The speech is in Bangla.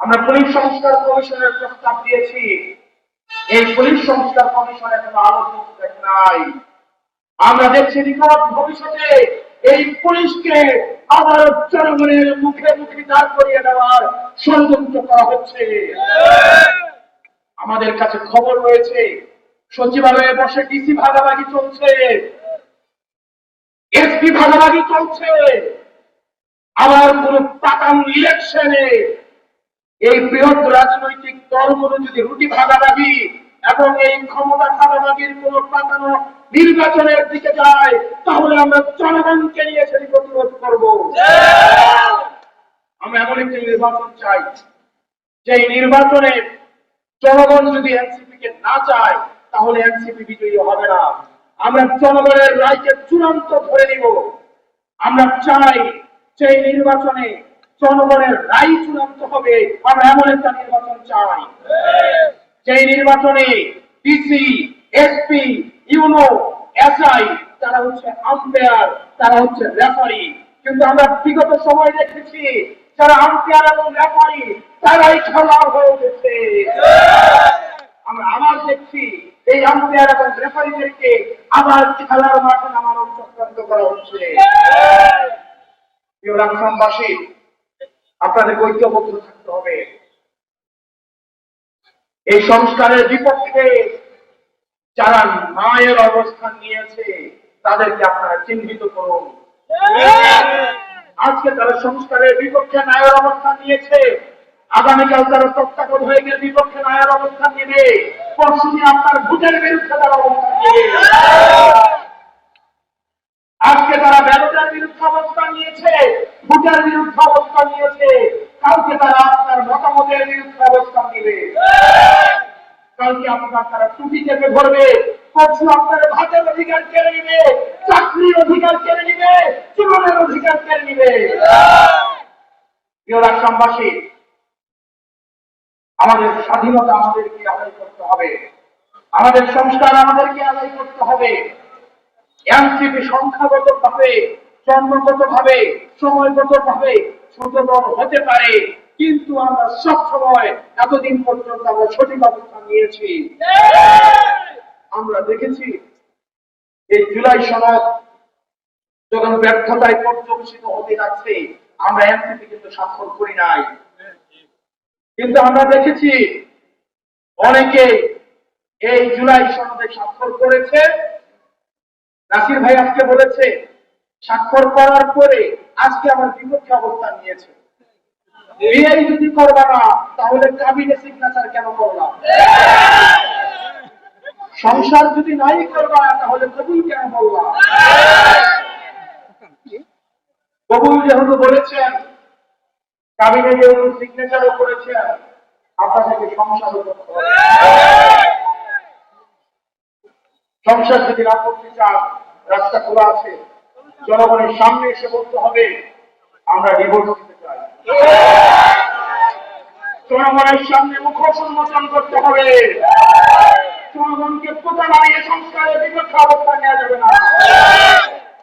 আমরা পুলিশ সংস্কার কমিশনের প্রস্তাব দিয়েছি। এই পুলিশ সংস্কার কমিশনের কোনো আলোচনা নাই। আমরা দেখছি নিকট ভবিষ্যতে এই পুলিশকে আবার জনগণের মুখে মুখে দাঁড় করিয়ে দেওয়ার করা হচ্ছে। আমাদের কাছে খবর রয়েছে, সচিবালয়ে বসে ডিসি ভাগাভাগি চলছে। এসপি ভাগাভাগি চলছে। আবার কোন পাতান ইলেকশনে এই বৃহৎ রাজনৈতিক দলগুলো যদি রুটি ভাগাভাগি এবং এই ক্ষমতা ভাগাভাগির কোন পাতানো নির্বাচনের দিকে যায়, তাহলে আমরা জনগণকে নিয়ে সেটি প্রতিরোধ করব। আমরা এমন একটি নির্বাচন চাই যে নির্বাচনে জনগণ যদি এনসিপি কে না চায়, তাহলে এনসিপি বিজয়ী হবে না। আমরা জনগণের রায়কে চূড়ান্ত ধরে নিব। আমরা চাই এই নির্বাচনে জনগণের রায় চূড়ান্ত হবে। আমরা এমন একটা নির্বাচন চাই। সেই নির্বাচনে ডিসি এসপি ইউনো এসআই তারা হচ্ছে আম্পায়ার তারা হচ্ছে রেফারি কিন্তু আমরা বিগত সময় দেখেছি, যারা আম্পায়ার এবং রেফারি তারাই খেলোয়াড় হয়ে উঠেছে। আমরা আবার দেখছি এই আম্পায়ার এবং রেফারিদেরকে আবার খেলার মাঠে নামানোর চক্রান্ত করা হচ্ছে। রামসামবাসী আপনাদের ঐক্যবদ্ধ থাকতে হবে। এই সংস্কারের বিপক্ষে যারা মায়ের অবস্থান নিয়েছে তাদেরকে আপনারা চিহ্নিত করুন। আজকে তারা সংস্কারের বিপক্ষে নায়ের অবস্থান নিয়েছে। আগামীকাল তারা তত্ত্বাবধায়কের বিপক্ষে নায়ের অবস্থান নেবে। পরশুদিন আপনার ভোটের বিরুদ্ধে তারা অবস্থান নেবে। আজকে তারা ব্যালটের বিরুদ্ধে অবস্থান নিয়েছে, ভোটের বিরুদ্ধে অবস্থান নিয়েছে। কালকে তারা আপনার মতামতের বিরুদ্ধে অবস্থান নেবে। কালকে আপনার তারা টুপি চেপে ধরবে। পরশু আপনার ভাতের অধিকার কেড়ে নিবে, চাকরির অধিকার কেড়ে নিবে জীবনের অধিকার কেড়ে নিবে। প্রিয় রাষ্ট্রবাসী আমাদের স্বাধীনতা আমাদেরকে আদায় করতে হবে। আমাদের সংস্কার আমাদেরকে আদায় করতে হবে। এনসিপি সংখ্যাগত ভাবে জন্মগত ভাবে সময়গত ভাবে বড় হতে পারে। কিন্তু আমরা সব সময় এতদিন পর্যন্ত আমরা সঠিক অবস্থান নিয়েছি। আমরা দেখেছি, এই জুলাই সনদ যখন ব্যর্থতায় পর্যবেসিত হতে যাচ্ছে, আমরা এনসিপি কিন্তু স্বাক্ষর করি নাই। কিন্তু আমরা দেখেছি অনেকে এই জুলাই সনদে স্বাক্ষর করেছে। নাসির ভাই আজকে বলেছে, স্বাক্ষর করার পরে আজকে আমার বিপক্ষে অবস্থান নিয়েছে। বিয়ে যদি করবা না, তাহলে কাবিনে সিগনেচার কেন করলাম সংসার যদি নাই করবা, তাহলে কবুল কেন বললাম কবুল যেহেতু বলেছেন কাবিনে যেহেতু সিগনেচারও সংসার করতে চান, রাস্তা খোলা আছে, জনগণের সামনে এসে বলতে হবে, আমরা ডিভোর্স দিতে চাই। জনগণের সামনে মুখোশ উন্মোচন করতে হবে। জনগণকে পোতা বানিয়ে সংস্কারের বিপক্ষে অবস্থান নেওয়া যাবে না।